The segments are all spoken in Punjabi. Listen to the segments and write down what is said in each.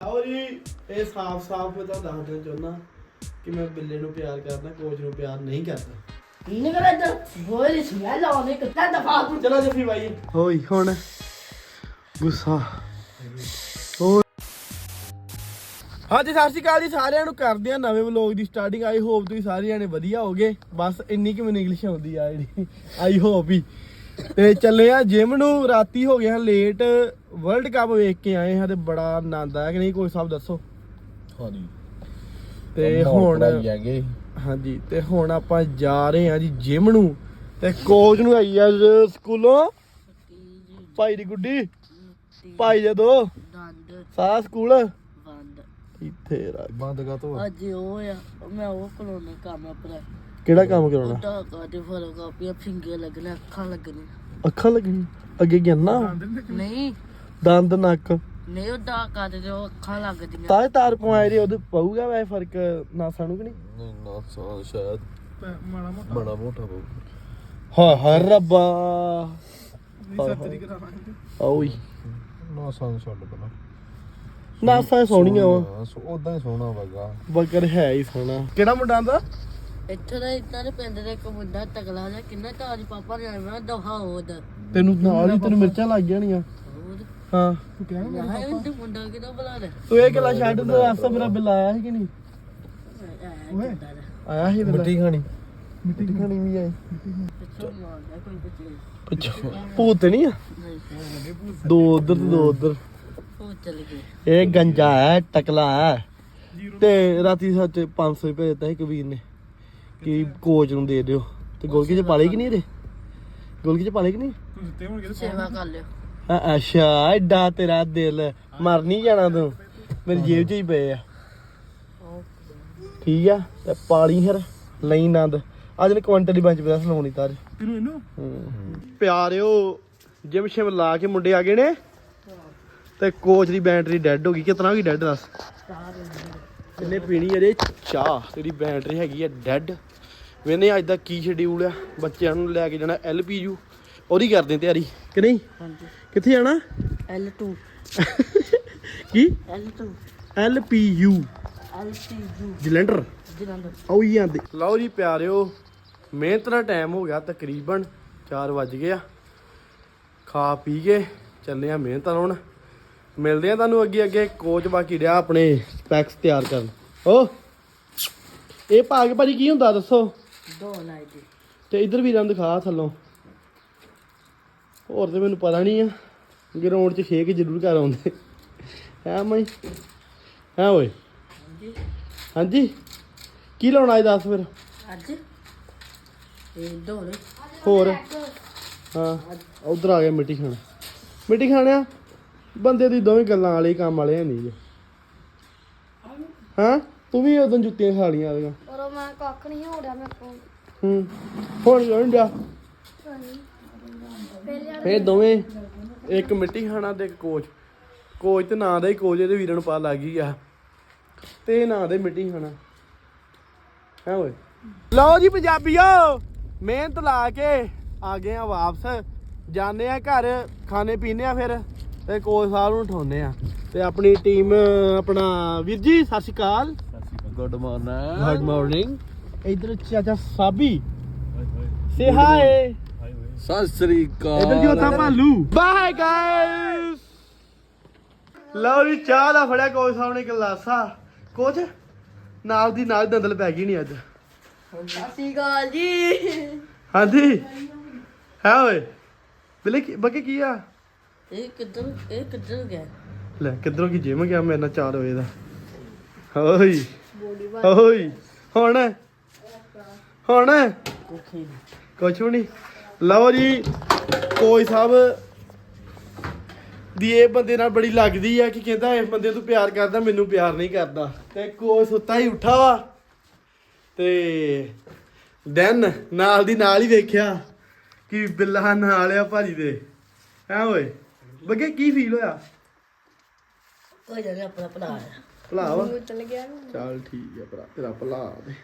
ਆਓ ਜੀ ਇਹ ਸਾਫ਼-ਸਾਫ਼ ਮੈਂ ਤੁਹਾਨੂੰ ਦੱਸ ਦੇਣਾ ਚਾਹੁੰਦਾ ਕਿ ਮੈਂ ਬਿੱਲੇ ਨੂੰ ਪਿਆਰ ਕਰਦਾ ਕੋਚ ਨੂੰ ਪਿਆਰ ਨਹੀਂ ਕਰਦਾ। ਨਿਕਲ ਇੱਧਰ। ਬੋਲ ਸਮੈਲ ਆਉਂਦੀ ਕਿੱਦਾਂ ਦਫਾ ਤੂੰ ਚਲੋ ਜੱਫੀ ਬਾਈ। ਹੋਈ ਹੁਣ ਗੁੱਸਾ। ਹੋ ਹਾਂਜੀ ਸਤਿ ਸ਼੍ਰੀ ਅਕਾਲ ਜੀ ਸਾਰਿਆਂ ਨੂੰ ਕਰਦੇ ਆ ਨਵੇਂ ਵਲੌਗ ਦੀ ਸਟਾਰਟਿੰਗ ਆਈ ਹੋਪ ਤੁਸੀਂ ਸਾਰੇ ਜਾਣੇ ਵਧੀਆ ਹੋਗੇ। ਬਸ ਇੰਨੀ ਕਿ ਮੈਨੂੰ ਇੰਗਲਿਸ਼ ਆਉਂਦੀ ਆ ਜਿਹੜੀ। ਆਈ ਹੋਪ ਹੀ। ਤੇ ਚੱਲੇ ਆ ਜਿਮ ਨੂੰ। ਰਾਤੀ ਹੋ ਗਿਆ ਲੇਟ। ਵਰਲਡ ਕੱਪ ਵੇਖ ਕੇ ਆਏ ਹਾਂ ਤੇ ਬੜਾ ਆਨੰਦ ਆਇਆ ਕਿ ਨਹੀਂ? ਕੋਈ ਸਭ ਦੱਸੋ? ਹਾਂਜੀ। ਤੇ ਹੁਣ ਜਾਗੇ ਹਾਂਜੀ ਤੇ ਹੁਣ ਆਪਾਂ ਜਾ ਰਹੇ ਹਾਂ ਜੀ ਜਿਮ ਨੂੰ। ਤੇ ਕੋਚ ਨੂੰ ਆਈ ਅੱਜ ਸਕੂਲੋਂ। ਭਾਈ ਦੀ ਗੁੱਡੀ। ਭਾਈ ਜਦੋਂ। ਦੰਦ। ਸਾਰਾ ਸਕੂਲ। ਬੰਦ। ਇੱਥੇ ਰੱਖ। ਬੰਦ ਕਾ ਤੋ ਅੱਜ ਉਹ ਆ ਮੈਂ ਉਹ ਕੋਲੋਂ ਕੰਮ ਆਪਣਾ। ਕਿਹੜਾ ਕੰਮ ਕਰਾਉਣਾ? ਉਹਦਾ ਕਾਦੇ ਫ਼ਰਕ ਕਾਪੀਆਂ ਫਿੰਗਰ ਲੱਗਣਾ ਅੱਖਾਂ ਲੱਗਣੀਆਂ। ਅੱਖਾਂ ਲੱਗਣੀ ਅੱਗੇ ਗਿਆਨਾ ਨਹੀਂ। ਦੰਦ ਨੱਕ? ਨਹੀਂ ਉਹਦਾ ਕਾਦੇ ਤੇ ਉਹ ਅੱਖਾਂ ਲੱਗਦੀਆਂ। ਤਾਂ ਤਾਰ ਪਵਾਏ ਦੇ ਉਹਦੇ ਪਊਗਾ ਵੈ ਫ਼ਰਕ ਨਾ ਸਾਨੂੰ ਕਿ ਨਹੀਂ? ਨਹੀਂ ਨਾ ਸਾ ਸ਼ਾਇਦ। ਮਾੜਾ ਮੋਟਾ। ਬੜਾ ਮੋਟਾ ਬਹੁ ਹਾਂ ਹਾਂ ਰੱਬਾ! ਓਏ ਨਾ ਸਾ ਛੱਡ ਬਣਾ ਨਾਸਾਂ ਸੋਹਣੀਆਂ ਵਾ। ਉਦਾਂ ਹੀ ਸੋਹਣਾ ਵਗਾ। ਬਗਰ ਹੈ ਹੀ ਸੋਹਣਾ। ਕਿਹੜਾ ਮੁੰਡਾ ਆਂਦਾ ਇੱਥੇ ਦਾ ਇੱਦਾਂ ਦੇ ਪਿੰਡ ਦੇ ਇੱਕ ਮੁੰਡਾ ਤਗਲਾ ਜਿਹਾ ਕਿੰਨਾ ਤਾਜ ਪਾਪਾ ਨੇ ਆਇਆ ਦਫਾ ਹੋਦ ਤੈਨੂੰ ਨਾਲ ਹੀ ਤੈਨੂੰ ਮਿਰਚਾਂ ਲੱਗ ਜਾਣੀਆਂ। ਹਾਂ। ਨਾ ਇਹ ਮੁੰਡਾ ਕਿਦੋਂ ਬੁਲਾ ਲੈ ਤੂੰ ਇਹ ਗੱਲਾਂ ਛੱਡ ਤੇ ਰਸਤਾ ਮੇਰਾ ਬਿੱਲ ਆਇਆ ਸੀ ਕਿ ਨਹੀਂ? ਆਇਆ ਸੀ ਬਿੱਲ? ਮਿੱਟੀ ਖਾਣੀ। ਮਿੱਟੀ ਖਾਣੀ ਵੀ ਆਈ ਪਿੱਛੋਂ ਭੂਤ ਨਹੀਂ ਆ? ਦੋ ਉਧਰ ਤੇ ਦੋ ਉਧਰ। ਉਹ ਚਲ ਗਏ। ਇਹ ਗੰਜਾ ਹੈ ਟਕਲਾ ਹੈ। ਤੇ ਰਾਤੀ ਸੱਚ 500 ਰੁਪਏ ਦਿੱਤਾ ਸੀ ਕਬੀਰ ਨੇ। ਕਿ ਕੋਚ ਨੂੰ ਦੇ ਦਿਓ। ਤੇ ਗੋਲਕੀ ਚ ਪਾਲੇ ਕਿ ਨਹੀਂ ਇਹਦੇ? ਗੋਲਕੀ ਚ ਪਾਲੇ ਕਿ ਨਹੀਂ? ਸੇਵਾ ਕਰ ਲਿਓ। ਹਾਂ, ਅੱਛਾ ਐਡਾ ਤੇਰਾ ਦਿਲ। ਮਰ ਨਹੀਂ ਜਾਣਾ ਤੂੰ। ਮੇਰੀ ਜੇਬ 'ਚ ਹੀ ਪਏ ਆ। ਠੀਕ ਆ ਤੇ ਪਾਲੀ ਫਿਰ ਲਈ ਨੰਦ। ਅੱਜ ਨੇ ਕੁਆਂਟਲ ਦੀ ਬੰਚ ਪ੍ਰੈਸ ਲਾਉਣੀ ਤਾਰ। ਤੈਨੂੰ ਇਹਨੂੰ? ਪਿਆਰਿਓ ਜਿਮ ਸ਼ਿਮ ਲਾ ਕੇ ਮੁੰਡੇ ਆ ਗਏ ਨੇ। ਤੇ ਕੋਚ ਦੀ ਬੈਟਰੀ ਡੈੱਡ ਹੋ ਗਈ। ਕਿਤਨਾ ਹੋ ਗਈ ਡੈੱਡ ਦੱਸ? ਇਹਨੇ ਪੀਣੀ ਇਹਦੇ ਚਾਹ ਤੇਰੀ ਬੈਟਰੀ ਹੈਗੀ ਆ ਡੈੱਡ ਵੇਨੇ ਅੱਜ ਦਾ ਕੀ ਸ਼ਡਿਊਲ ਆ? ਬੱਚਿਆਂ ਨੂੰ ਲੈ ਕੇ ਜਾਣਾ ਐਲਪੀਯੂ ਉਹਦੀ ਕਰਦੇ ਤਿਆਰੀ। ਕਿ ਨਹੀਂ? ਹਾਂਜੀ। ਕਿੱਥੇ ਜਾਣਾ? L2 ਕੀ? L2 LPU LCU Jalandhar. Jalandhar. ਆਉ ਹੀ ਆਂਦੇ। ਲਓ ਜੀ ਪਿਆਰਿਓ ਮਿਹਨਤ ਦਾ ਟਾਈਮ ਹੋ ਗਿਆ ਤਕਰੀਬਨ 4 ਵੱਜ ਗਏ ਆ। ਖਾ ਪੀ ਕੇ ਚੱਲੇ ਆ ਮਿਹਨਤ ਲਾਉਣ ਮਿਲਦੇ ਆ ਤੁਹਾਨੂੰ ਅੱਗੇ ਅੱਗੇ। ਕੋਚ ਬਾਕੀ ਰਿਹਾ ਆਪਣੇ ਸਪੈਕਸ ਤਿਆਰ ਕਰਨ। ਓ ਇਹ ਭਾਗ ਭਾਜੀ ਕੀ ਹੁੰਦਾ ਦੱਸੋ? ਦੋ ਲਾਈ ਜੀ ਤੇ ਇਧਰ ਵੀ ਰੰਦ ਦਿਖਾ ਥੱਲੋਂ। ਹੋਰ ਤੇ ਮੈਨੂੰ ਪਤਾ ਨਹੀਂ ਆ। ਗਰਾਊਂਡ 'ਚ ਖੇਕ ਜ਼ਰੂਰ ਕਰ ਆਉਂਦੇ। ਹੈ ਮੈਂ ਹੈ ਓਏ? ਹਾਂਜੀ। ਕੀ ਲਾਉਣਾ ਇਹ ਦੱਸ ਫਿਰ? ਅੱਜ? ਇਹ ਦੋ ਨੇ ਹੋਰ? ਹਾਂ। ਉਧਰ ਆ ਗਿਆ ਮਿੱਟੀ ਖਾਣਾ। ਮਿੱਟੀ ਖਾਣਿਆ? ਬੰਦੇ ਦੀ ਦੋਵੇਂ ਗੱਲਾਂ ਵਾਲੇ ਹੀ ਕੰਮ ਵਾਲੇ ਨਹੀਂ ਜੇ। ਹਾਂ? ਤੂੰ ਵੀ ਉਦੋਂ ਜੁੱਤੀਆਂ ਖਾ ਲੀਆਂ ਉਹਦੀਆਂ। ਪਰ ਉਹ ਮੈਂ ਕੱਖ ਨਹੀਂ ਹੋ ਰਿਹਾ ਮੇਰੇ ਕੋਲ। ਹੂੰ। ਹੁਣ ਜਣ ਜਾ ਇਹ ਦੋਵੇਂ ਇੱਕ ਮਿੱਟੀ ਖਾਣਾ ਤੇ ਇੱਕ ਕੋਚ। ਕੋਚ ਤੇ ਨਾਂ ਦਾ ਹੀ ਕੋਚ ਇਹਦੇ ਵੀਰਾਂ ਨੂੰ ਪਤਾ ਲੱਗ ਹੀ ਗਿਆ। ਤੇ ਨਾਂ ਦੇ ਮਿੱਟੀ ਖਾਣਾ। ਹੈ ਓਏ? ਲਓ ਜੀ ਪੰਜਾਬੀਓ ਮਿਹਨਤ ਲਾ ਕੇ ਆ ਗਏ ਆ ਵਾਪਸ। ਜਾਂਦੇ ਆ ਘਰ ਖਾਣੇ ਪੀਣੇ ਆ ਫਿਰ। ਤੇ ਕੋਚ ਸਾਹਿਬ ਨੂੰ ਉਠਾਉਨੇ ਆ। ਤੇ ਆਪਣੀ ਟੀਮ ਆਪਣਾ ਵੀਰ ਜੀ ਸਤਿ ਸ਼੍ਰੀ ਅਕਾਲ। ਗੁੱਡ ਮਾਰਨਿੰਗ ਗੁੱਡ ਮਾਰਨਿੰਗ ਇਧਰ ਚਾਚਾ ਸਾਬੀ। ਸੇ ਹਾਈ ਸਤਿ ਸ੍ਰੀ ਅਕਾਲ। ਇਧਰ ਜੋਤਾ ਭਾਲੂ? ਬਾਏ ਗਾਇਸ ਲਓ ਜੀ ਚਾਹ ਦਾ ਫੜਿਆ ਕੋਚ ਸਾਹਿਬ ਨੇ ਗਲਾਸਾ। ਕੋਚ ਨਾਲ ਦੀ ਨਾਲ ਦੰਦਲ ਪੈ ਗਈ ਨਹੀਂ ਅੱਜ। ਸਤਿ ਅਕਾਲ ਜੀ। ਹਾਂਜੀ। ਹੈ ਓਏ। ਬਿਲੇ ਕੀ ਬੱਕੇ ਕੀ ਆ? ਇਹ ਕਿੱਧਰ ਇਹ ਕਿੱਧਰ ਗਿਆ? ਲੈ ਕਿੱਧਰੋਂ ਕੀ ਜਿਮ ਗਿਆ ਮੇਰੇ ਨਾਲ 4 ਵਜੇ ਦਾ? ਓਏ ਓਏ ਹੁਣ? ਹੁਣ? ਕੁਛ ਵੀ ਨਹੀਂ। ਲਓ ਜੀ ਕੋਚ ਸਾਹਿਬ ਦੀ ਇਹ ਬੰਦੇ ਨਾਲ ਬੜੀ ਲੱਗਦੀ ਆ ਕਿ ਕਹਿੰਦਾ ਇਸ ਬੰਦੇ ਨੂੰ ਪਿਆਰ ਕਰਦਾ ਮੈਨੂੰ ਪਿਆਰ ਨਹੀਂ ਕਰਦਾ। ਤੇ ਕੋਚ ਸੁੱਤਾ ਹੀ ਉੱਠਾ ਵਾ। ਤੇ ਦੈਨ ਨਾਲ ਦੀ ਨਾਲ ਹੀ ਵੇਖਿਆ ਕਿ ਬਿੱਲਾ ਨਾਲ ਆ ਭਾਜੀ ਦੇ। ਹੈ ਓਏ? ਬੱਗੇ ਕੀ ਫੀਲ ਹੋਇਆ? ਕੋਈ ਜਾਨੇ ਆਪਣਾ ਭਲਾ ਹੈ ਭਲਾ ਵਾ? ਚਲ ਗਿਆ ਚੱਲ ਠੀਕ ਆ ਭਰਾ ਤੇਰਾ ਭਲਾ ਦੇ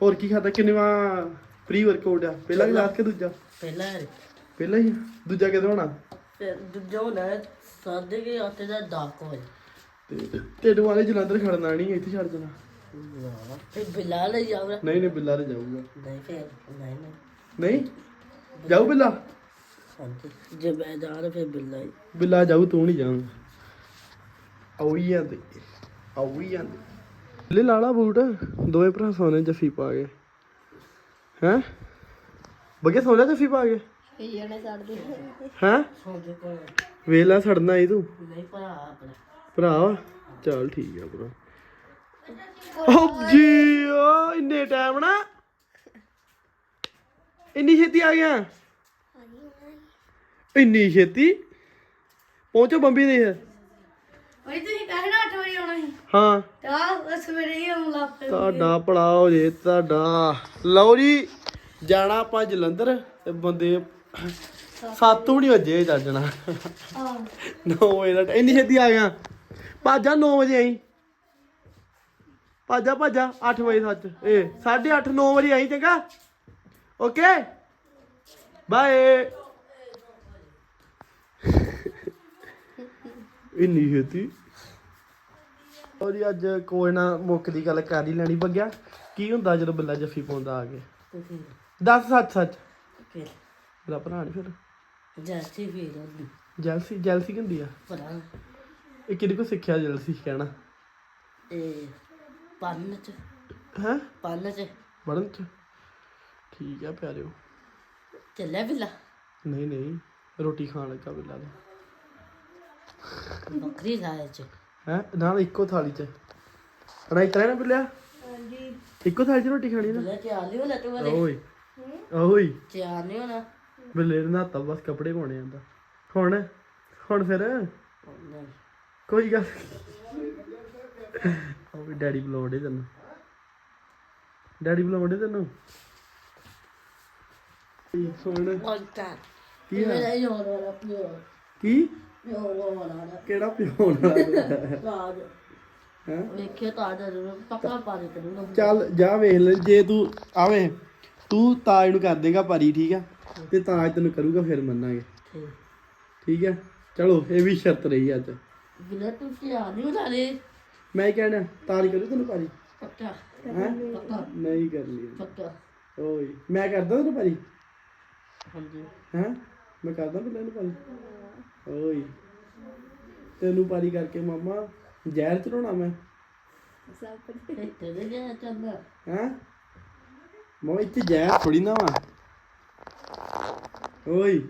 ਹੋਰ ਕੀ ਖਾਦਾ ਕਿੰਨੇਵਾ ਪ੍ਰੀ ਵਰਕਆਊਟ ਆ? ਪਹਿਲਾ ਕਲਾਸ ਕਿ ਦੂਜਾ? ਪਹਿਲਾਂ ਹੈ। ਪਹਿਲਾ ਹੀ ਆ? ਦੂਜਾ ਕਿਦੋਂ ਹੋਣਾ? ਫਿਰ ਦੂਜਾ ਹੋਣਾ ਸਾਦੇ ਕੇ ਆਤੇ ਦਾ ਡਾਕ ਹੋਏ ਤੇ ਤੈਨੂੰ ਵਾਲੇ ਜਲੰਧਰ ਖੜਨਾ ਨਹੀਂ ਇੱਥੇ ਛੱਡ ਦੇਣਾ। ਫਿਰ ਬਿਲਾ ਲੈ ਜਾਊਗਾ। ਨਹੀਂ ਨਹੀਂ ਬਿੱਲਾ ਤੇ ਜਾਊਗਾ। ਨਹੀਂ ਫਿਰ ਨਹੀਂ ਨਹੀਂ। ਨਹੀਂ? ਜਾਊ ਬਿੱਲਾ? ਹਾਂਜੀ। ਜੇ ਮੈਂ ਜਾ ਰਿਹਾ ਫਿਰ ਬਿੱਲਾ ਹੀ। ਬਿੱਲਾ ਜਾਊ ਤੂੰ ਨਹੀਂ ਜਾਊਂਗਾ ਆਉਈ ਜਾਂਦੇ ਆਉਈ ਜਾਂਦੇ। ਲੈ ਲਾਲਾ ਬੂਟ ਦੋਵੇਂ ਭਰਾ ਸੋਨੇ ਜੱਫੀ ਪਾ ਗਏ ਹੈ? ਬਗੇ ਸੋਨੇ ਜੱਫੀ ਪਾ ਗਏ ਇਹ ਜਣੇ ਛੱਡਦੇ ਹੈ? ਸੌਂਦੇ ਕੋਲ ਵੇਲਾ ਸੜਨਾ ਈ ਤੂੰ। ਨਹੀਂ ਭਰਾ ਆਪਣਾ। ਭਰਾ ਵਾ? ਚੱਲ ਠੀਕ ਆ ਭਰਾ। ਓ ਜੀ ਓ ਇੰਨੇ ਟਾਈਮ ਨਾ। ਇੰਨੀ ਛੇਤੀ ਆ ਗਿਆ। ਇੰਨੀ ਛੇਤੀ? ਪਹੁੰਚੋ ਬੰਬੀ ਦੇ। ਓਏ ਤੁਸੀਂ ਕਹਿ ਨਾ 8 ਵਜੇ ਆਉਣਾ ਸੀ। ਹਾਂ। ਤਾਂ ਸਵੇਰੇ ਹੀ ਆਉਣ ਲੱਗ ਪਏ। ਤੁਹਾਡਾ ਭਲਾ ਹੋ ਜੇ ਤੁਹਾਡਾ। ਲਓ ਜੀ ਜਾਣਾ ਆਪਾਂ ਜਲੰਧਰ ਤੇ ਬੰਦੇ ਸੱਤ ਵੀ ਨਹੀਂ ਵਜੇ ਚੱਜਣਾ। ਹਾਂ। 9 ਵਜੇ ਦਾ ਟ- ਇੰਨੀ ਛੇਤੀ ਆ ਗਿਆ। ਭਾਜਾ 9 ਵਜੇ ਆਈ। ਭਾਜਾ ਭਾਜਾ 8 ਵਜੇ ਸੱਚ। ਏ 8:30 9 ਵਜੇ ਆਈ ਚੰਗਾ। ਓਕੇ। ਬਾਏ। ਇੰਨੀ ਛੇਤੀ। ਉਹਦੀ ਅੱਜ ਕੋਈ ਨਾ ਮੁੱਕ ਦੀ ਗੱਲ ਕਰ ਹੀ ਲੈਣੀ। ਬੱਗਿਆ ਕੀ ਹੁੰਦਾ ਜਦੋਂ ਬੱਲਾ ਜੱਫੀ ਪਾਉਂਦਾ ਆ ਕੇ? ਦੱਸ ਸੱਚ ਸੱਚ। ਫਿਰ ਮੇਰਾ ਭਰਾ ਨਹੀਂ ਫਿਰ? ਜਾਤੀ ਫਿਰ ਉਹਦੀ ਜੈਲਸੀ ਜੈਲਸੀ ਕੀ ਹੁੰਦੀ ਆ? ਭਰਾ। ਇਹ ਕਿਹਦੇ ਕੋ ਸਿੱਖਿਆ ਜੈਲਸੀ ਕਹਿਣਾ? ਇਹ ਪੰਨ ਚ। ਹੈ? ਪੰਨ ਚ। ਪੜਨ ਚ। ਠੀਕ ਆ ਪਿਆਰਿਓ। ਚੱਲਿਆ ਬਿੱਲਾ? ਨਹੀਂ ਨਹੀਂ। ਰੋਟੀ ਖਾਣ ਲੱਗਾ ਬਿੱਲਾ ਦਾ। ਬੱਕਰੀ ਖਾਏ ਚ। ਹੈ? ਨਾਲ ਇੱਕੋ ਥਾਲੀ ਚ। ਹਣਾ ਇਤਰਾ ਨਾ ਬਿੱਲਿਆ? ਹਾਂਜੀ। ਇੱਕੋ ਥਾਲੀ ਚ ਰੋਟੀ ਖਾਣੀ ਨਾ? ਬਿੱਲਾ ਚਾਹ ਲਿਓ ਲੈ ਤੂੰ ਵਾਲੇ ਓਏ। ਓਏ। ਚਾਹ ਨਹੀਂ ਹੋਣਾ? ਬਿੱਲੇ ਨੇ ਨਹਾਤਾ ਬਸ ਕੱਪੜੇ ਪਾਉਣੇ ਆਂਦਾ। ਹੁਣ? ਹੁਣ ਫਿਰ? ਨਹੀਂ। ਕੋਈ ਗੱਲ ਉਹ ਵੀ ਡੈਡੀ ਬੁਲਾਉਂਦੇ ਤੈਨੂੰ। ਡੈਡੀ ਬੁਲਾਉਂਦੇ ਤੈਨੂੰ। ਕੀ ਸੁਣ? ਕੀ ਹੀ ਹੋਰ ਵਾਲਾ ਪਿਓ ਕੀ? ਪਿਓ ਵਾਲਾ ਕਿਹੜਾ ਪਿਓਣ ਵਾਲਾ ਤਾਜ ਹੈ? ਵੇਖਿਓ ਤਾਜ ਦਾ ਜ਼ਰੂਰ ਪੱਕਾ ਪਾ ਦੇ ਤੈਨੂੰ ਚੱਲ ਜਾ ਵੇਖ ਲੈ ਜੇ ਤੂੰ ਆਵੇਂ ਤੂੰ ਤਾਜ ਨੂੰ ਕਰ ਦੇਗਾ ਪਾਰੀ ਠੀਕ ਆ? ਤੇ ਤਾਜ ਤੈਨੂੰ ਕਰੂਗਾ ਫਿਰ ਮੰਨਾਂਗੇ। ਠੀਕ। ਠੀਕ ਆ? ਚਲੋ ਇਹ ਵੀ ਸ਼ਰਤ ਰਹੀ ਅੱਜ। ਬਿੱਲਾ ਤੂੰ ਚਾਹ ਨਹੀਂ ਉਠਾ ਦੇ ਮੈਂ ਹੀ ਕਹਿਣਾ ਤਾਜ ਕਰੂ ਤੈਨੂੰ ਪਾਰੀ? ਪੱਕਾ। ਹੈ? ਪੱਕਾ। ਨਹੀਂ ਪੱਕਾ। ਓਏ ਮੈਂ ਕਰਦਾ ਤੈਨੂੰ ਪਾਰੀ? ਹਾਂਜੀ। ਹੈ? ਮੈਂ ਕਰਦਾ ਬਿੱਲੇ ਨੂੰ ਪਾਰੀ? ਓਏ। ਤੈਨੂੰ ਪਾਰੀ ਕਰਕੇ ਮਾਮਾ ਜ਼ਹਿਰ ਚੜਾਉਣਾ ਮੈਂ। ਸਭ ਤੇ ਤੇਰੇ ਜੇ ਚੰਗਾ। ਹੈ? ਮੋ ਇੱਥੇ ਜ਼ਹਿਰ ਥੋੜੀ ਨਾ ਵਾ। ਓਏ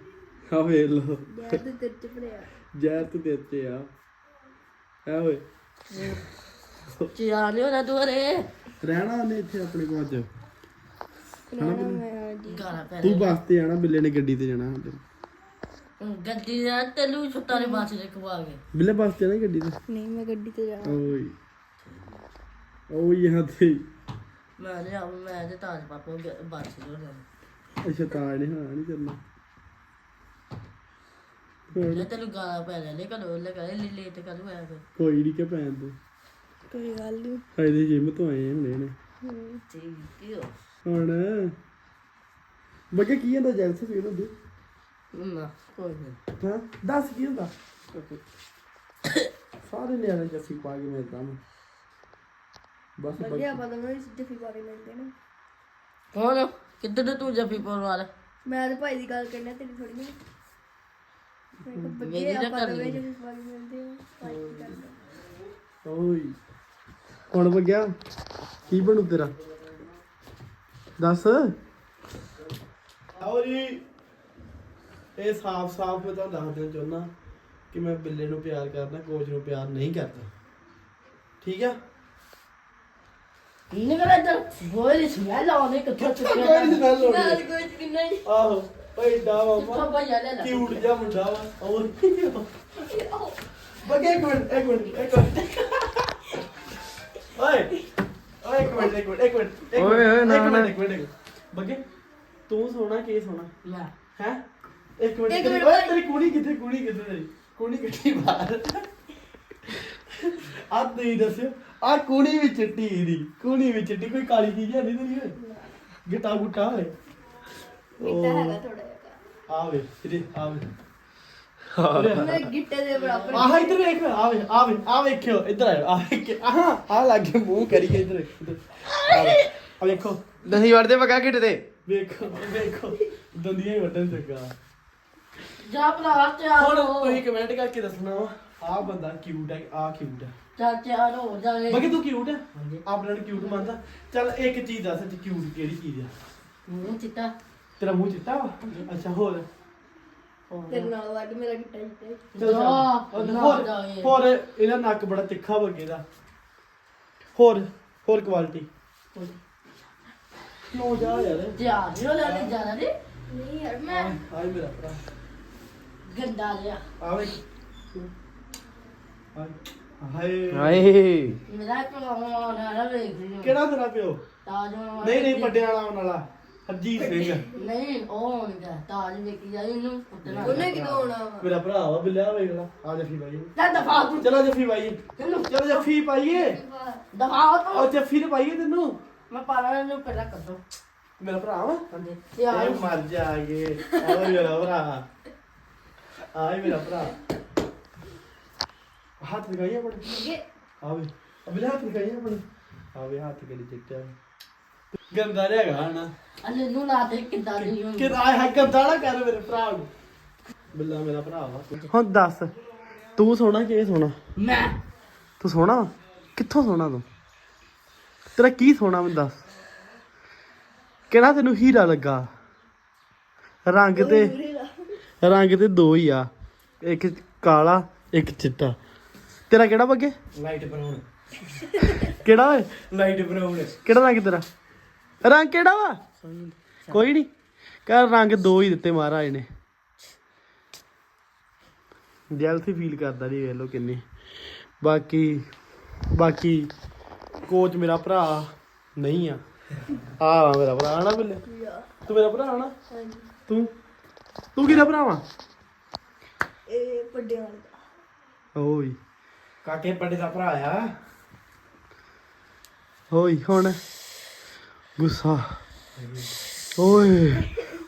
ਆ ਵੇਖ ਲੋ ਯਾਰ ਤੇ ਤੇਰੇ ਚ ਜ਼ਹਿਰ ਤੇ ਦਿੱਤੇ ਆ। ਐ ਓਏ। ਚਾਹ ਨਹੀਂ ਹੋਣਾ ਤੂੰ ਰੇ ਰਹਿਣਾ ਉਹਨੇ ਇੱਥੇ ਆਪਣੇ ਕੋਲ ਅੱਜ। ਗਾਣਾ ਪੈ ਤੂੰ ਬੱਸ ਤੇ ਜਾਣਾ ਬਿੱਲੇ ਨੇ ਗੱਡੀ ਤੇ ਜਾਣਾ। ਗੱਡੀ ਦਾ ਤੈਨੂੰ ਛੁੱਟਾ ਦੇ ਬਾਸ ਦੇ ਕਵਾ ਕੇ। ਬਿੱਲੇ ਬੱਸ ਤੇ ਜਾਣਾ ਗੱਡੀ ਤੇ? ਨਹੀਂ ਮੈਂ ਗੱਡੀ ਤੇ ਜਾਣਾ ਓਏ। ਓਏ यहाँ ਤੇ। ਮੈਂ ਨੇ ਆ ਮੈਂ ਤੇ ਤਾਜ ਪਾਪਾ ਬਾਸ ਦੇ ਹੋਣਾ ਅੱਛਾ ਤਾਂ ਨਹੀਂ ਹਾਂ ਨਹੀਂ ਕਰਨਾ। ਜੇ ਤੈਨੂੰ ਗਾਣਾ ਪੈ ਕਦੋਂ ਲੈ ਕੇ ਲੈ ਲੇਟ ਕਦੋਂ ਆਇਆ ਫਿਰ ਕੋਈ ਨਹੀਂ ਕਿ ਪੈਣ ਦੇ? ਕੋਈ ਗੱਲ ਨਹੀਂ ਫਾਇਦੇ ਜਿਮ ਤੋਂ ਆਏ ਹੁਣੇ ਨੇ। ਠੀਕ ਹੀ ਹੋ। ਹੁਣ? ਬੱਗੇ ਕੀ ਹੁੰਦਾ ਜੈਲਸ ਫੀਲ ਹੁੰਦੀ ਨਾ ਕੋਈ ਨਹੀਂ ਹਾਂ ਦੱਸ ਕੀ ਹੁੰਦਾ ਸਾਰੇ ਨਿਆਣੇ ਜੱਫੀ ਪਾ ਕੇ ਮੇਰੇ ਕੰਮ ਬਸ ਬੱਗੇ ਵਧੀਆ ਪਤਾ ਮੈਂ ਜਫੀ ਪਾ ਕੇ ਮਿਲਦੇ ਨੇ ਹੁਣ ਕਿੱਧਰ ਤੂੰ ਜੱਫੀ ਪਾਉਣ ਵਾਲਾ ਮੈਂ ਤੇ ਭਾਈ ਦੀ ਗੱਲ ਕਰਨਾ ਤੇਰੀ ਥੋੜੀ ਨਹੀਂ ਮੈਂ ਮੇਰੀ ਤਾਂ ਆਪਾਂ ਕਰ ਲਈ। ਮਿਲਦੇ ਓਏ ਹੁਣ ਬੱਗਿਆ ਕੀ ਬਣੂ ਤੇਰਾ ਦੱਸ ਆਓ ਜੀ ਇਹ ਸਾਫ਼ ਸਾਫ਼ ਮੈਂ ਤੁਹਾਨੂੰ ਦੱਸ ਦੇਣਾ ਚਾਹੁੰਦਾ ਕਿ ਮੈਂ ਬਿੱਲੇ ਨੂੰ ਪਿਆਰ ਕਰਦਾ ਕੋਚ ਨੂੰ ਪਿਆਰ ਨਹੀਂ ਕਰਦਾ। ਠੀਕ ਆ? ਨਿਕਲ ਇੱਧਰ ਬੋਲ ਸਮੈਲ ਆਉਂਦੀ ਕਿੱਥੋਂ ਚੁੱਕਿਆ ਕੋਈ ਨਹੀਂ ਸਮੈਲ ਆਉਂਦੀ ਕੋਈ ਕਿੰਨਾ ਹੀ ਆਹੋ ਓਏ ਡਾ ਕਿੱਥੋਂ ਮਾਮਾ। ਭਈਆ ਲੈ ਲੈ। ਕਿਊਟ ਜਿਹਾ ਮੁੰਡਾ ਵਾ ਹੋਰ ਬੱਗੇ ਇੱਕ ਮਿੰਟ ਇੱਕ ਮਿੰਟ ਇੱਕ ਮਿੰਟ। ਓਏ ਓਏ ਇੱਕ ਮਿੰਟ ਇੱਕ ਮਿੰਟ ਇੱਕ ਮਿੰਟ ਓਏ ਓਏ ਨਾ ਨਾ ਇੱਕ ਮਿੰਟ ਇੱਕ ਮਿੰਟ। ਬੱਗੇ ਤੂੰ ਸੋਣਾ ਕੀ ਸੋਣਾ ਲੈ। ਹੈ? ਇੱਕ ਮਿੰਟ ਇੱਕ ਤੇਰੀ- ਮਿੰਟ ਓਏ ਭਾਈ। ਤੇਰੀ ਕੁੜੀ ਕਿੱਥੇ ਕੁੜੀ ਕਿੱਥੇ ਤੇਰੀ? ਕੁੜੀ ਕਿੱਥੇ ਬਾਹਰ ਆ ਤੁਸੀਂ ਦੱਸਿਓ। ਆ ਕੁੜੀ ਵੀ ਚਿੱਟੀ ਦੀ ਕੁੜੀ ਵੀ ਚਿੱਟੀ ਕੋਈ ਕਾਲੀ ਚੀਜ਼ ਹੈ ਨਹੀਂ ਤੇਰੀ ਓਏ? ਗਿੱਟਾ ਗੁੱਟਾ ਓਏ। ਮਿੱਟਾ ਹੈਗਾ ਥੋੜਾ ਜਿਹਾ। ਆਵੇ ਇਹਦੇ ਆਵੇ ਮੈਂ ਗਿੱਟੇ ਦੇ ਬਰਾਬਰ ਆਹ ਇੱਧਰ ਵੇਖ ਆ ਵੇਖਿਓ ਇੱਧਰ ਆਇਓ ਆ ਵੇਖ ਆਹ ਆ ਲੱਗੇ ਮੂੰਹ ਕਰੀਏ ਇੱਧਰ। ਇੱਧਰ। ਆ ਵੇ, ਆ ਵੇਖੋ। ਦਹੀਂ ਵੜਦੇ ਪਕਾ ਕਿਟ ਤੇ। ਵੇਖੋ ਵੇਖੋ। ਦੰਦੀਆਂ ਹੀ ਵੱਢਣ ਚੱਗਾ ਜਾ ਭਰਾ ਤਿਆਰ ਹੁਣ ਹੋ। ਤੁਸੀਂ ਕਮੈਂਟ ਕਰਕੇ ਦੱਸਣਾ ਵਾ। ਆ ਬੰਦਾ ਕਿਊਟ ਹੈ ਆ ਕਿਊਟ ਹੈ। ਚੱਲ ਤਿਆਰ ਹੋ ਜਾਵੇ ਬਾਕੀ ਤੂੰ ਕਿਊਟ ਹੈ? ਆਪਣਾ ਨੂੰ ਕਿਊਟ ਮੰਨਦਾ। ਚੱਲ ਇੱਕ ਚੀਜ਼ ਦੱਸ ਕਿ ਕਿਊਟ ਕਿਹੜੀ ਚੀਜ਼ ਆ? ਮੂੰਹ ਚਿੱਟਾ। ਤੇਰਾ ਮੂੰਹ ਚਿੱਟਾ ਵਾ? ਅੱਛਾ ਹੋਰ? ਤੇਰੇ ਨਾਲ ਵੱਡ ਮੇਰਾ ਗਿੱਟਾ ਜਿੱਤੇ ਚੱਲ ਜਾ, ਹੋਰ ਜਾਏ। ਹੋਰ ਇਹਦਾ ਨੱਕ ਬੜਾ ਤਿੱਖਾ ਬੱਗੇ ਦਾ। ਹੋਰ ਹੋਰ ਕੁਆਲਿਟੀ ਨੋ ਜਾ ਯਾਰ ਤਿਆਰ ਹੋ ਲੈਣੇ ਜਾਣਾ ਨਹੀਂ ਨਹੀਂ ਯਾਰ ਮੈਂ ਹਾਏ ਮੇਰਾ ਭਰਾ। ਗੰਦਾ ਜਿਹਾ। ਆਵੇ। ਹਾਏ। ਹਾਏ। ਮੇਰਾ ਕੋਲ ਨਾ ਵੇਖ ਲਈ ਕਿਹੜਾ ਤੇਰਾ ਪਿਓ? ਤਾਜ ਮਹਿਲ ਨਹੀਂ ਨਹੀਂ ਵਾਲਾ ਆਉਣ ਵਾਲਾ ਹਰਜੀਤ ਸਿੰਘ। ਨਹੀਂ ਉਹ ਹੋਣਗਾ ਤਾਜ ਵੇਖ ਜਾਈ ਇਹਨੂੰ। ਪੁੱਤਣਾ ਉਹਨੇ ਕਿਦੋਂ ਆਉਣਾ ਮੇਰਾ ਭਰਾ ਵਾ ਬਿੱਲਿਆ ਵੇਖ ਲਾ। ਆ ਜੱਫੀ ਪਾਈਏ ਲੈ ਦਫਾ ਤੂੰ। ਚਲੋ ਜੱਫੀ ਪਾਈਏ ਚਲੋ ਜੱਫੀ ਪਾਈਏ। ਦਫਾ ਉਹ ਤੂੰ ਜੱਫੀ ਤੇ ਪਾਈਏ ਤੈਨੂੰ। ਮੈਂ ਪਾਣਾ ਨੂੰ ਪਹਿਲਾਂ ਕਰ ਦੋ। ਮੇਰਾ ਭਰਾ ਵਾ। ਤਿਆਰ ਇਹ ਮਰ ਜਾਗੇ ਆਵੇ ਮੇਰਾ ਭਰਾ। ਆਏ ਮੇਰਾ ਭਰਾ ਹੱਥ ਲਗਾਈਏ ਆਪਣੇ ਆਵੇ ਅਬਲੇ ਹੱਥ ਲਗਾਈਏ ਆਪਣੇ ਆਵੇ ਹੱਥ ਕਿਹੜੀ ਚਿੱਟਾ ਗੰਦਾ ਹੈਗਾ ਨਾ ਅਲੇ ਨੂੰ ਲਾ ਦੇ ਕਿੱਦਾਂ ਦੀ ਹੋਣੀ ਕਿ ਆਏ ਹੈ ਗੰਦਾ ਨਾ ਕਰ ਮੇਰੇ ਭਰਾ ਨੂੰ ਬਿੱਲਾ ਮੇਰਾ ਭਰਾ ਵਾ ਹੁਣ ਦੱਸ ਤੂੰ ਸੋਣਾ ਕਿ ਇਹ ਸੋਣਾ ਮੈਂ ਤੂੰ ਸੋਣਾ? ਕਿੱਥੋਂ ਸੋਣਾ ਤੂੰ ਤੇਰਾ ਕੀ ਸੋਣਾ ਮੈਨੂੰ ਦੱਸ ਕਿਹੜਾ ਤੈਨੂੰ ਹੀਰਾ ਲੱਗਾ ਰੰਗ ਤੇ ਰੰਗ ਤੇ ਦੋ ਹੀ ਆ। ਇੱਕ ਕਾਲਾ ਇੱਕ ਚਿੱਟਾ। ਤੇਰਾ ਕਿਹੜਾ ਬੱਗੇ ਲਾਈਟ ਬਰਾਊਨ ਕਿਹੜਾ ਓਏ? ਲਾਈਟ ਬਰਾਊਨ ਕਿਹੜਾ ਰੰਗ ਤੇਰਾ? ਰੰਗ ਕਿਹੜਾ ਵਾ? ਕੋਈ ਨਹੀਂ ਕਹ ਰੰਗ ਦੋ ਹੀ ਦਿੱਤੇ ਮਹਾਰਾਜ ਨੇ। ਜੈਲਸੀ ਫੀਲ ਕਰਦਾ ਜੀ ਵੇਖ ਲਓ ਕਿੰਨੀ। ਬਾਕੀ ਬਾਕੀ ਕੋਚ ਮੇਰਾ ਭਰਾ ਨਹੀਂ ਆ। ਆ ਮੇਰਾ ਭਰਾ ਆਣਾ ਬਿੱਲੇ ਤੂੰ ਮੇਰਾ ਭਰਾ ਆਣਾ ਹਾਂਜੀ। ਤੂੰ? ਤੂੰ ਕਿਹਦਾ ਭਰਾ ਵਾ ਇਹ ਵੱਡੇ ਵਾਲੇ ਦਾ। ਓਏ। ਕਾਕੇ ਪੱਡੇ ਦਾ ਭਰਾ ਆ। ਓਏ ਹੁਣ ਗੁੱਸਾ। ਓਏ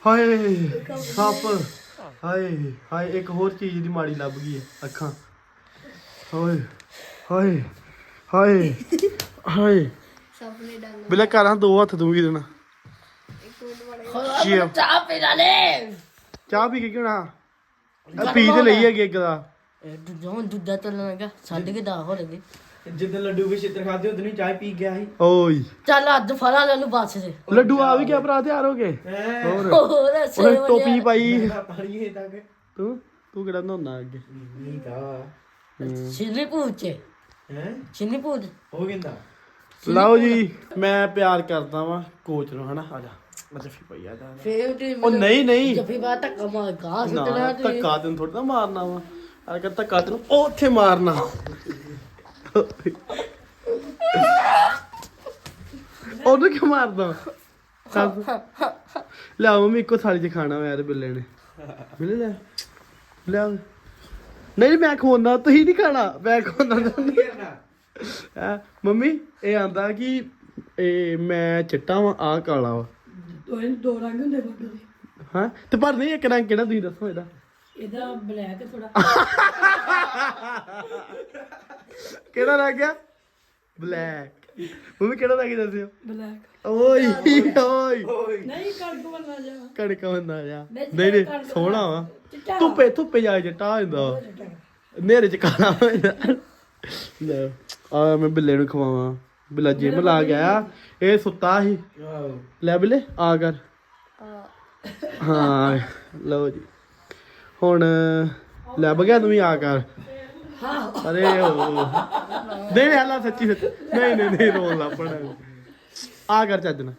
ਹਾਏ ਸੱਪ। ਹਾਏ ਹਾਏ ਇੱਕ ਹੋਰ ਚੀਜ਼ ਦੀ ਮਾੜੀ ਲੱਭ ਗਈ ਹੈ ਅੱਖਾਂ। ਓਏ ਹਾਏ ਹਾਏ ਹਾਏ। ਸਭ ਨੇ ਡੰਗ ਬਿਲੇ ਕਰਾਂ ਦੋ ਹੱਥ ਦੂੰਗੀ ਦੇਣਾ ਇੱਕ ਮਿੰਟ ਮਾੜਾ। ਚਾਹ ਪੀ ਲੈ। ਚਾਹ ਪੀ ਕੇ ਆ ਪੀ ਤੇ ਲਈ ਹੈਗੀ ਇੱਕ ਦਾ। ਇਹ ਦੁੱਧੋਂ ਚੱਲਣ ਲੱਗਾ ਸਾਢੇ ਕੇ ਦਾ ਹੋ ਲੱਗੇ ਜਿੱਦਾਂ ਲੱਡੂ ਵੀ ਛਿੱਤਰ ਖਾਦੇ ਉਦੋਂ ਹੀ ਚਾਹ ਪੀ ਗਿਆ ਸੀ। ਓਏ ਚੱਲ ਅੱਜ ਫੜਾ ਲੈ ਨੂੰ ਬੱਸ ਦੇ ਲੱਡੂ ਆ ਵੀ ਗਿਆ ਭਰਾ ਤਿਆਰ ਹੋ ਗਏ? ਹੈ। ਹੋਰ। ਹੋਰ ਐਸੇ ਉਹਨੇ ਟੋਪੀ ਪਾਈ। ਪਾਣੀ ਹੈ ਤੂੰ? ਤੂੰ ਕਿਹੜਾ ਨਹਾਉਣਾ ਅੱਗੇ? ਨਹੀਂ ਕਾ ਚਿੰਨੀ ਪੂਚ ਹੈ? ਚਿੰਨੀ ਪੂਚ ਉਹ ਕਹਿੰਦਾ ਲਓ ਜੀ ਮੈਂ ਪਿਆਰ ਕਰਦਾ ਵਾਂ ਕੋਚ ਨੂੰ ਹਨਾ? ਆ ਜਾ। ਜੱਫੀ ਪਈ ਆ ਜਾ ਫੇਰ ਤੇ ਉਹ ਨਹੀਂ ਨਹੀਂ। ਜੱਫੀ ਬਾਤ ਤੱਕ ਮਾਰ ਗਾ ਨਾ ਸੁੱਟਣਾ ਤੇ। ਧੱਕਾ ਤੈਨੂੰ ਥੋੜਾ ਨਾ ਮਾਰਨਾ ਵਾ। ਆ ਕਰ ਧੱਕਾ ਤੈਨੂੰ ਉਹ ਉੱਥੇ ਮਾਰਨਾ। ਉਹਨੂੰ ਕਿਉਂ ਮਾਰਦਾ। ਲੈ ਆਓ, ਮੰਮੀ ਇੱਕੋ ਥਾਲੀ 'ਚ ਖਾਣਾ ਵਾ ਯਾਰ ਬਿੱਲੇ ਨੇ। ਬਿੱਲੇ ਲੈ ਲੈ। ਨਹੀਂ ਮੈਂ ਖਵਾਉਂਦਾ ਤੁਸੀਂ ਨਹੀਂ ਖਾਣਾ। ਮੈਂ ਖਵਾਉਂਦਾ ਹੈ ਮੰਮੀ ਇਹ ਆਂਦਾ ਕਿ ਇਹ ਮੈਂ ਚਿੱਟਾ ਵਾਂ ਆ ਕਾਲਾ ਵਾ। ਦੋਏ ਦੋ ਰੰਗ ਹੁੰਦੇ ਬੱਗੇ ਦੇ। ਹਾਂ? ਤੇ ਪਰ ਨਹੀਂ ਇੱਕ ਰੰਗ ਕਿਹੜਾ ਤੁਸੀਂ ਦੱਸੋ ਇਹਦਾ? ਇਹਦਾ ਬਲੈਕ ਥੋੜਾ ਕਿਹੜਾ ਰਹਿ ਗਿਆ ਬਲੈਕ ਮੰਮੀ ਕਿਹੜਾ ਗਿਆ ਦੱਸਿਓ? ਬਲੈਕ ਓਏ ਓਏ। ਨਹੀਂ ਕਣਕ ਬਣਾ ਜਾ। ਕੜਕਾ ਬੰਦਾ ਜਾ। ਨਹੀਂ, ਨਹੀਂ ਸੋਹਣਾ ਵਾ। ਚਿੱਟਾ। ਧੁੱਪੇ ਧੁੱਪੇ ਜਾ ਕੇ ਟਾ ਹੁੰਦਾ ਨੇਰੇ ਚ ਕਾਲਾ ਹੋ ਜਾਂਦਾ। ਲੈ ਆ ਮੈਂ ਬਿੱਲੇ ਨੂੰ ਖਵਾਵਾਂ। ਬਿੱਲਾ ਜਿਮ ਲਾ ਗਿਆ ਇਹ ਸੁੱਤਾ ਸੀ। ਲੈ ਬਿੱਲੇ ਆ ਕਰ। ਹਾਂ ਲਓ ਜੀ। ਹੁਣ ਲੱਭ ਗਿਆ ਤੂੰ ਵੀ ਆ ਕਰ। ਅਰੇ ਓ। ਨਹੀਂ ਨਹੀਂ ਹਲਾ ਸੱਚੀ ਸੱਚੀ। ਨਹੀਂ ਨਹੀਂ ਨਹੀਂ ਰੋਣ ਲੱਪਣਾ ਆ ਕਰ ਚੱਜ ਨਾਲ।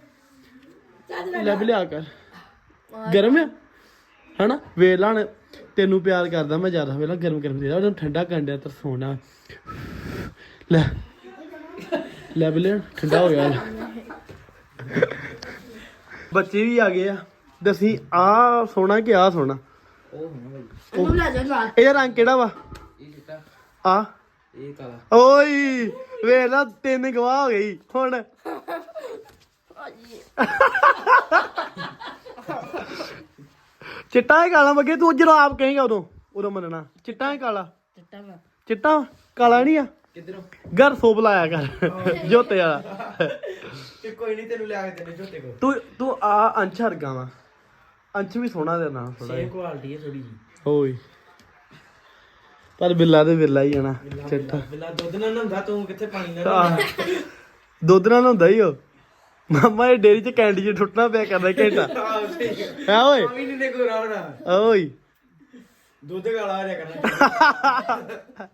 ਲੈ ਬਿੱਲੇ ਆ ਕਰ। ਗਰਮ ਆ? ਹਨਾ? ਵੇਲਾ ਤੈਨੂੰ ਪਿਆਰ ਕਰਦਾ ਮੈਂ ਜ਼ਿਆਦਾ। ਵੇਲਾ ਗਰਮ ਗਰਮ ਦੇ ਉਹਨੂੰ ਠੰਡਾ ਕਰਨ ਡਿਆ ਤੇ ਸੋਣਾ ਲੈ। ਲੈ ਬਿੱਲੇ ਠੰਡਾ ਹੋ ਗਿਆ ਬੱਚੇ ਵੀ ਆ ਗਏ ਆ ਦੱਸੀ ਆ ਸੋਣਾ ਕਿ ਆ ਸੋਣਾ? ਉਹ ਲੈ ਜਾ ਨਾਲ ਇਹਦਾ ਰੰਗ ਕਿਹੜਾ ਵਾ? ਇਹ ਚਿੱਟਾ। ਆ। ਇਹ ਕਾਲਾ। ਓਏ ਵੇਖ ਲਾ ਤਿੰਨ ਗਵਾਹ ਹੋ ਗਈ ਹੁਣ। ਚਿੱਟਾ ਹੀ ਕਾਲਾ ਮੱਗੇ ਤੂੰ ਆਪ ਕਹੇਗਾ ਉਦੋਂ ਉਦੋਂ ਮੰਨਣਾ। ਚਿੱਟਾ ਹੈ ਕਾਲਾ। ਚਿੱਟਾ ਵਾ। ਚਿੱਟਾ ਕਾਲਾ ਨਹੀਂ ਆ? ਕਿੱਧਰੋਂ? ਘਰ ਸੋਪ ਲਾਇਆ ਕਰ ਜੋਤੇ ਵਾਲਾ। ਤੇ ਕੋਈ ਨਹੀਂ ਤੈਨੂੰ ਲਿਆ ਕੇ ਦੇਣੇ ਝੋਟੇ ਕੋ ਤੂੰ ਤੂੰ ਆ ਅੰਸ਼ ਹਰਗਾ ਵਾ। ਅੰਸ਼ ਵੀ ਸੋਹਣਾ ਦੇ ਨਾਲ ਥੋੜਾ ਸੇਮ ਕੁਆਲਿਟੀ ਹੈ ਥੋੜੀ ਜੀ ਓਏ ਪਰ ਬਿੱਲਾ ਤੇ ਬਿੱਲਾ ਹੀ ਆਣਾ ਚਿੱਟਾ ਬਿਲਾ ਦੁੱਧ ਨਾਲ ਨਹਾਉਂਦਾ ਤੂੰ ਕਿੱਥੇ ਪਾਣੀ ਨਾਲ ਆਹ, ਦੁੱਧ ਨਾਲ ਹੁੰਦਾ ਹੀ ਉਹ। ਮਾਮਾ ਇਹ ਡੇਰੀ ਚ ਕੈਂਡੀ ਚ ਠੁੱਟਣਾ ਪਿਆ ਕਰਦਾ ਘੰਟਾ। ਆਹ ਠੀਕ ਹੈ ਹੈ ਓਏ? ਨਹੀਂ ਨੇ ਓਏ। ਦੁੱਧ ਗਾਲਾ ਆ ਜਾ ਕਰਨਾ।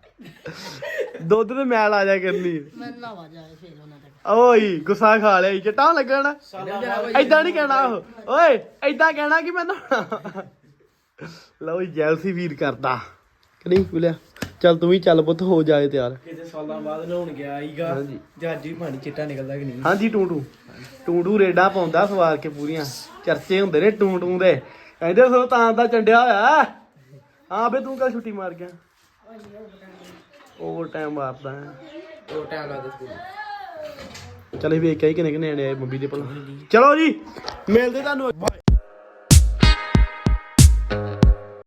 ਦੁੱਧ ਤੇ ਮੈਲ ਆ ਜਾ ਕਰਨੀ। ਮੈਂ ਨਾਵਾ ਜਾਏ ਫੇਰ ਉਹਨਾਂ ਤੱਕ ਓਏ ਗੁੱਸਾ ਖਾ ਲਿਆ ਈ, ਚਿੱਟਾ ਲੱਗਣਾ ਐਦਾਂ ਨਹੀਂ ਕਹਿਣਾ ਉਹ। ਓਏ ਐਦਾਂ ਕਹਿਣਾ ਕਿ ਮੈਂ ਨਹਾਉਣਾ। ਲਓ ਜੀ ਜੈਲਸੀ ਵੀਰ ਕਰਦਾ। ਕਿ ਨਹੀਂ ਬੁਲਿਆ ਚੱਲ ਤੂੰ ਵੀ ਚੱਲ ਪੁੱਤ ਹੋ ਜਾਏ ਤਿਆਰ। ਕਿਤੇ ਸਾਲਾਂ ਬਾਅਦ ਨਹਾਉਣ ਗਿਆ ਈਗਾ ਹਾਂਜੀ। ਜੱਜ ਵੀ ਪਾਣੀ ਚਿੱਟਾ ਨਿਕਲਦਾ ਕਿ ਨਹੀਂ? ਹਾਂਜੀ ਟੂ ਟੂ ਟੂ ਟੂ ਰੇਡਾ ਪਾਉਂਦਾ ਸਵਾਰ ਕੇ ਪੂਰੀਆਂ। ਚਰਚੇ ਹੁੰਦੇ ਨੇ ਟੂ ਟੂ ਦੇ। ਕਹਿੰਦੇ ਸੋ ਤਾਂ ਦਾ ਚੰਡਿਆ ਹੋਇਆ। ਹਾਂ ਬੇ ਤੂੰ ਕੱਲ ਛੁੱਟੀ ਮਾਰ ਗਿਆ? ਓਵਰ ਟਾਈਮ ਮਾਰਦਾ ਹੈ। ਉਹ ਟਾਈਮ ਲੱਗਦਾ ਸਕੂਲ। ਚੱਲ ਵੇਖ ਕੇ ਆਈ ਕਿਨੇ ਕਿਨੇ ਆਣੇ ਆਏ ਮੰਮੀ ਦੇ ਭਲਾ। ਚਲੋ ਜੀ ਮਿਲਦੇ ਤੁਹਾਨੂੰ।